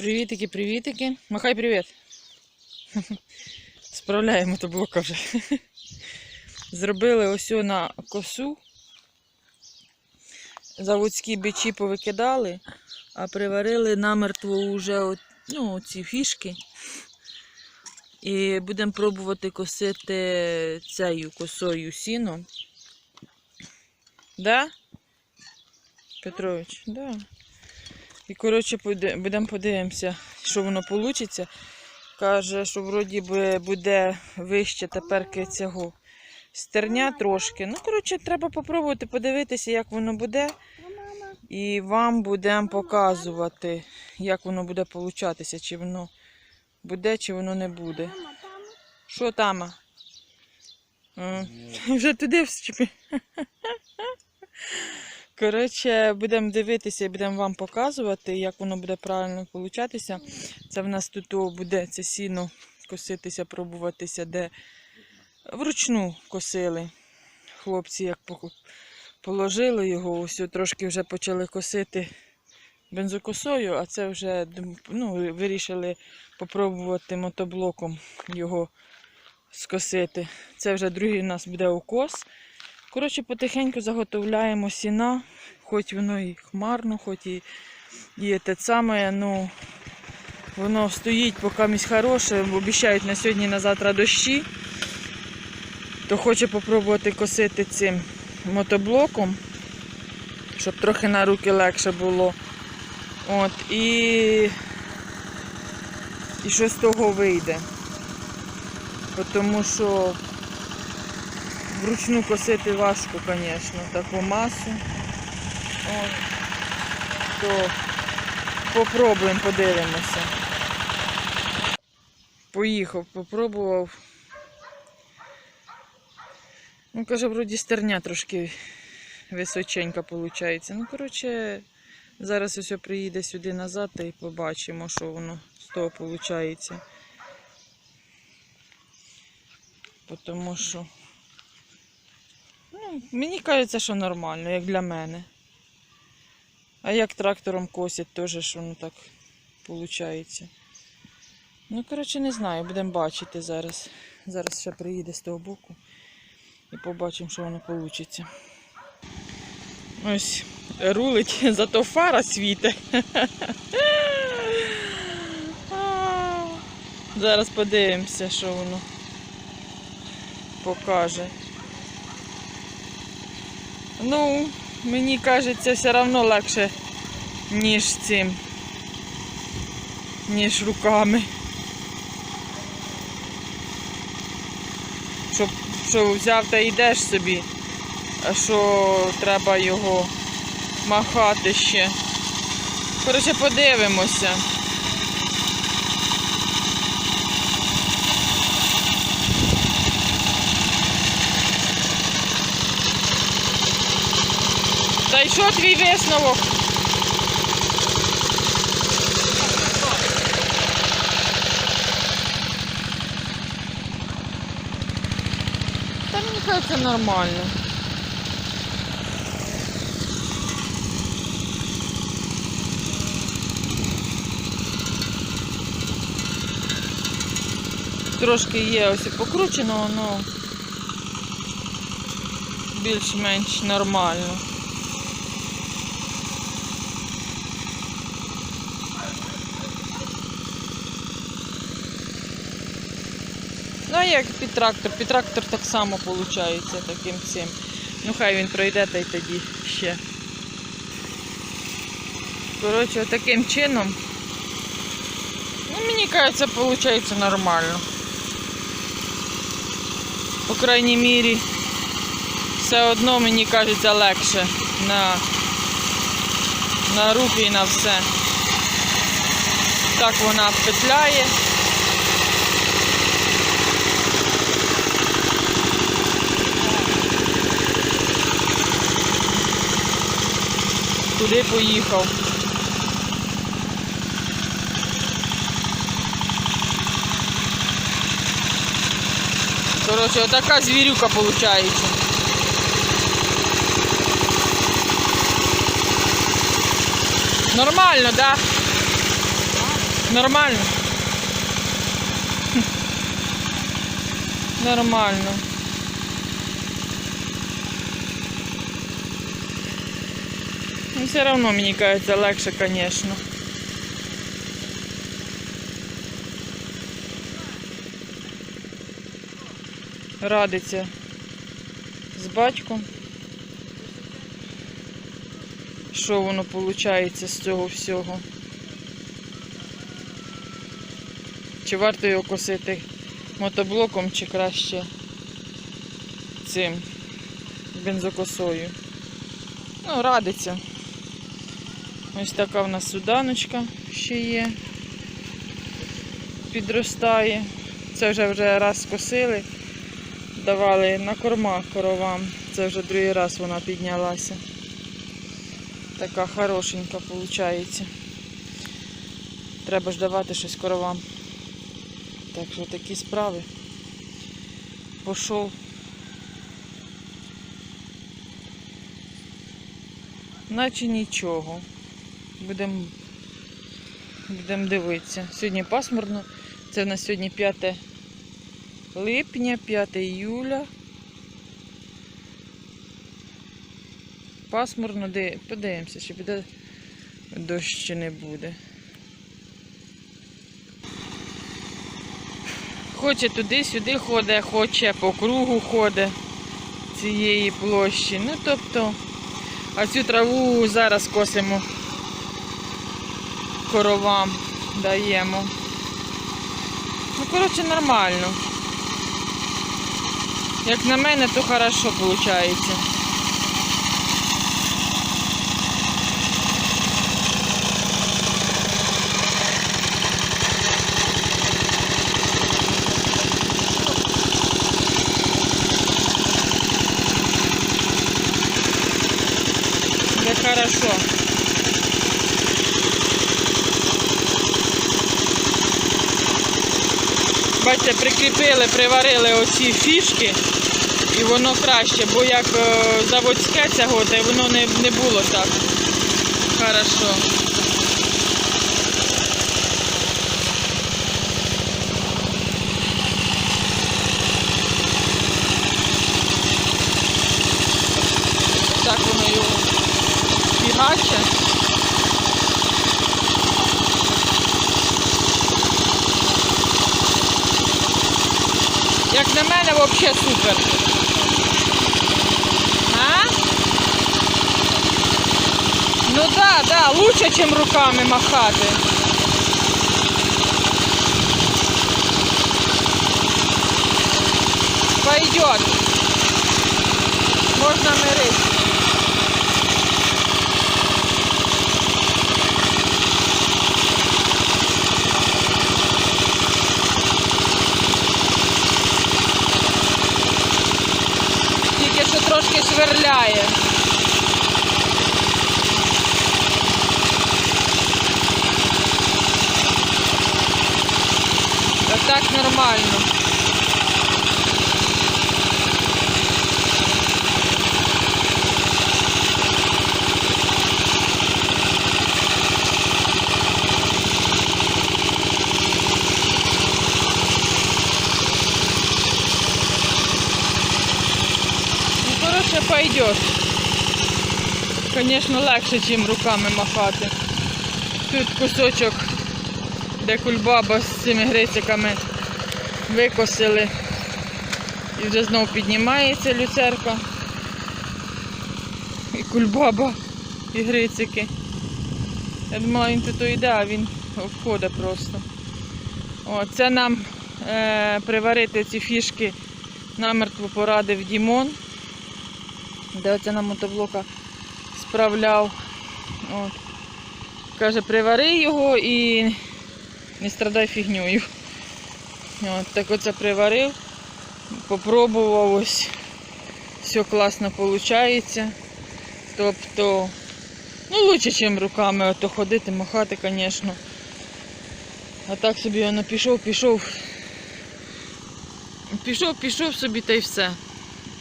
Привітики, привітики. Махай привіт. Справляємо мотоблока вже. Зробили ось на косу. Заводські бичі повикидали, а приварили намертво вже ну, ці фішки. І будемо пробувати косити цією косою сіно. Да? Петрович, да. І, коротше, будемо подивимося, що воно вийде. Каже, що вроді би буде вище тепер цього стерня трошки. Ну, коротше, треба попробувати подивитися, як воно буде. І вам будемо показувати, як воно буде получатися, чи воно буде, чи воно не буде. Що там? Вже туди вчепи. Коротше, будемо дивитися і будемо вам показувати, як воно буде правильно получатися. Це в нас тут буде це сіно коситися, пробуватися, де вручну косили. Хлопці як положили його, ось трошки вже почали косити бензокосою, а це вже ну, вирішили попробувати мотоблоком його скосити. Це вже другий у нас буде укос. Коротше, потихеньку заготовляємо сіна, хоч воно і хмарно, хоч і, і те саме, ну воно стоїть, поки місь хороше, обіцяють на сьогодні на завтра дощі. То хочу попробувати косити цим мотоблоком, щоб трохи на руки легше було. От, і, і що з того вийде. Тому що Вручну косити важко, звісно, таку масу. От. То попробуємо, подивимося. Поїхав, попробував. Ну, каже, вроді стерня трошки височенька виходить. Ну, коротше, зараз ось приїде сюди назад і побачимо, що воно з того виходить. Тому що мені кажеться, що нормально, як для мене. А як трактором косять, теж воно так виходить. Ну, коротше, не знаю, будемо бачити зараз. Зараз ще приїде з того боку і побачимо, що воно вийде. Ось рулить, зато фара світе. Зараз подивимося, що воно покаже. Ну, мені кажеться, все одно легше, ніж цим, ніж руками. Щоб що взяв та йдеш собі, а що треба його махати ще. Коротше, подивимося. Та й що твій висновок? Та мені кажеться нормально. Трошки є ось і покручено, воно більш-менш нормально. Як під трактор? Під трактор так само виходить таким цим. Ну, хай він пройде та й тоді ще. Коротше, таким чином. Ну, мені кажеться, виходить нормально. По крайній мірі, все одно мені кажеться легше на, на руки і на все. Так вона петляє. Туди поїхав. Коротше, отака звірюка виходить. Нормально? Да? Нормально? Хм. Нормально. Ну, все равно, мені кажется, легше, конечно. Радиться з батьком. Що воно виходить з цього всього? Чи варто його косити мотоблоком, чи краще цим бензокосою? Ну, радиться. Ось така в нас суданочка ще є. Підростає. Це вже вже раз скосили, давали на корма коровам. Це вже другий раз вона піднялася. Така хорошенька виходить. Треба ж давати щось коровам. Так що такі справи. Пішов. Наче нічого. Будемо будем дивитися. Сьогодні пасмурно. Це в нас сьогодні 5 липня, 5 іюля. Пасмурно, де подивимося, чи буде дощ чи не буде. Хоче туди-сюди ходить, хоче по кругу ходить цієї площі. Ну, тобто, а цю траву зараз косимо коровам, даємо. Ну, коротше, нормально. Як на мене, то хорошо виходить. Хорошо. Бачите, прикріпили, приварили оці фішки і воно краще, бо як е, заводське то воно не, не було так. Хорошо. Так воно його фігаче. Як на мене, взагалі супер. А? Ну да, да, лучше, ніж руками махати. Пойдет. Можна мирити. Що трошки шверляє. А так нормально. Ну, пойдет. Звісно, легше, ніж руками махати. Тут кусочок, де кульбаба з цими грициками викосили. І вже знову піднімається люцерка. І кульбаба, і грицики. Я думала, він тут йде, а він обходить просто. О, це нам е, приварити ці фішки намертво порадив Дімон, де оце на мотоблока справляв. От. Каже, привари його і не страдай фігньою. От, так оце приварив, попробував ось. Все класно виходить. Тобто, ну лучше, ніж руками ото ходити, махати, звісно. А так собі воно пішов, пішов. Пішов, пішов собі та й все.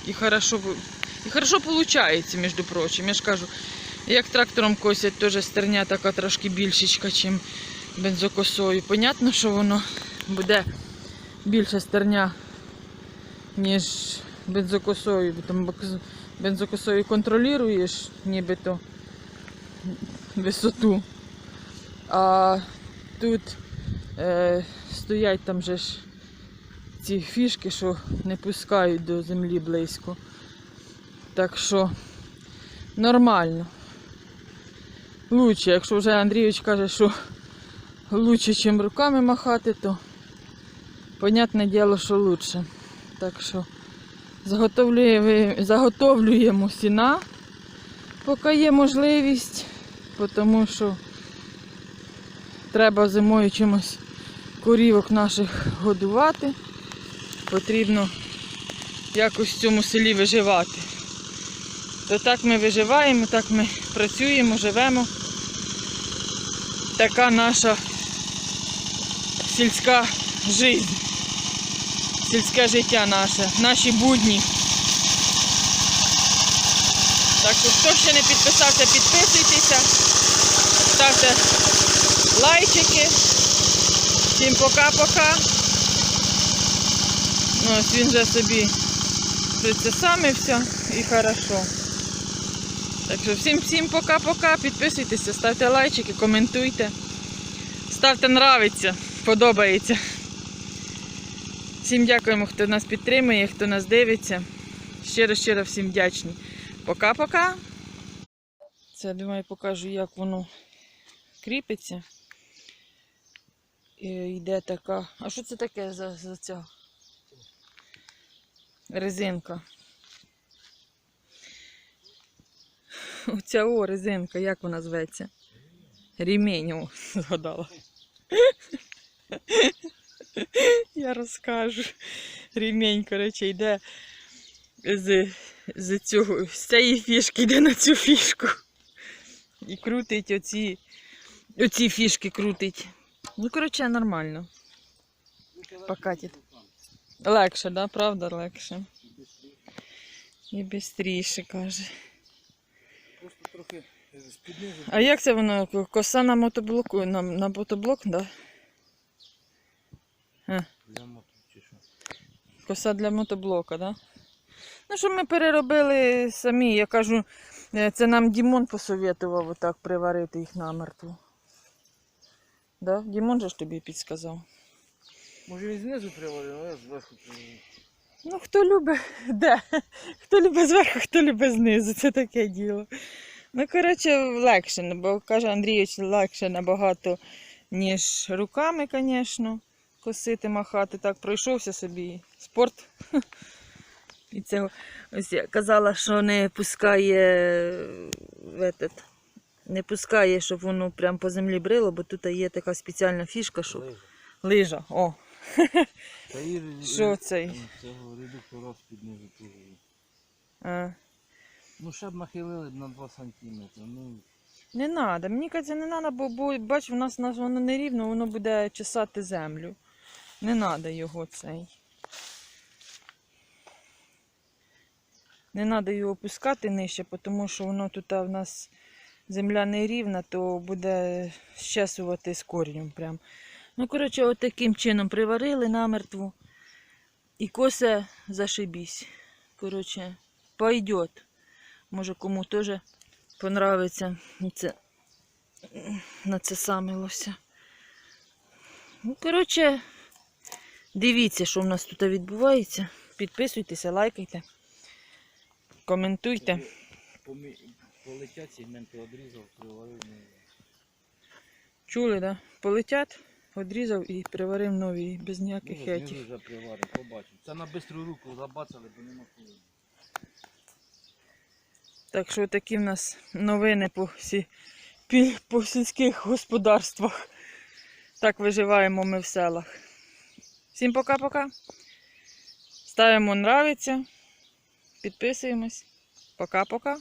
І хорошо, і хорошо виходить, між прочим. Я ж кажу, як трактором косять, теж стерня така трошки більшечка, чим бензокосою. Понятно, що воно буде більше стерня, ніж бензокосою. Там бензокосою контролюєш нібито висоту. А тут е, стоять там же ж ці фішки, що не пускають до землі близько. Так що нормально. Лучше, якщо вже Андрійович каже, що лучше, ніж руками махати, то понятне діло, що лучше. Так що заготовлюємо сіна, поки є можливість, тому що треба зимою чимось корівок наших годувати. Потрібно якось в цьому селі виживати. То так ми виживаємо, так ми працюємо, живемо. Така наша сільська життя, сільське життя наше, наші будні. Так що, хто ще не підписався, підписуйтеся, ставте лайчики. Всім пока-пока. Ну, ось він вже собі прицесамився і хорошо. Так що всім всім пока-пока. Підписуйтеся, ставте лайчики, коментуйте. Ставте нравиться, подобається. Всім дякуємо, хто нас підтримує, хто нас дивиться. Щиро-щиро всім вдячні. Пока-пока. Це я думаю, покажу, як воно кріпиться. І йде така. А що це таке за, за ця резинка? Оця о, резинка, як вона зветься? Рімень, о, згадала. Я розкажу. Рімень, коротше, йде з, з, цього, з цієї фішки, йде на цю фішку. І крутить оці, оці фішки крутить. Ну, коротше, нормально. Покатить. Легше, да? Правда, легше. І швидше, каже. Трохи спіднизу. А як це воно? Коса на мотоблоку, на, на мотоблок, да? Для моту чи що. Коса для мотоблока, да? Ну, що ми переробили самі. Я кажу, е, це нам Дімон посовітував отак приварити їх намертво. Да? Дімон же ж тобі підсказав. Може він знизу приварив, а я зверху приварив. Ну, хто любить, де? Хто любить зверху, хто любить знизу, це таке діло. Ну, коротше, легше, бо каже Андрійович, легше набагато, ніж руками, звісно, косити, махати. Так, пройшовся собі спорт. І це ось я казала, що не пускає в этот, не пускає, щоб воно прям по землі брило, бо тут є така спеціальна фішка, що Лижа. лижа. О, Та і що цей? Цього редуктора. А. Ну ще б нахилили на 2 сантиметри. Ну, Не треба, мені кажеться, не треба, бо, бо бач, у нас, нас воно не рівно, воно буде чесати землю. Не треба його цей. Не треба його опускати нижче, тому що воно тут а, в нас земля не рівна, то буде щесувати з корінням прям. Ну, коротше, от таким чином приварили намертво. І косе зашибісь. Коротше, пойдет. Може кому теж понравиться це на це самилося. Ну, коротше, дивіться, що в нас тут відбувається. Підписуйтеся, лайкайте, коментуйте. полетять сегменти одрізав, приварив. Ну, Чули, да? Полетять, одрізав і приварив нові, без ну, ніяких знизу етіх. вже приварив, побачив. Це на бистру руку забацали, бо нема коли. Так що такі в нас новини по, всі, по сільських господарствах. Так виживаємо ми в селах. Всім пока-пока. Ставимо нравиться. Підписуємось. Пока-пока.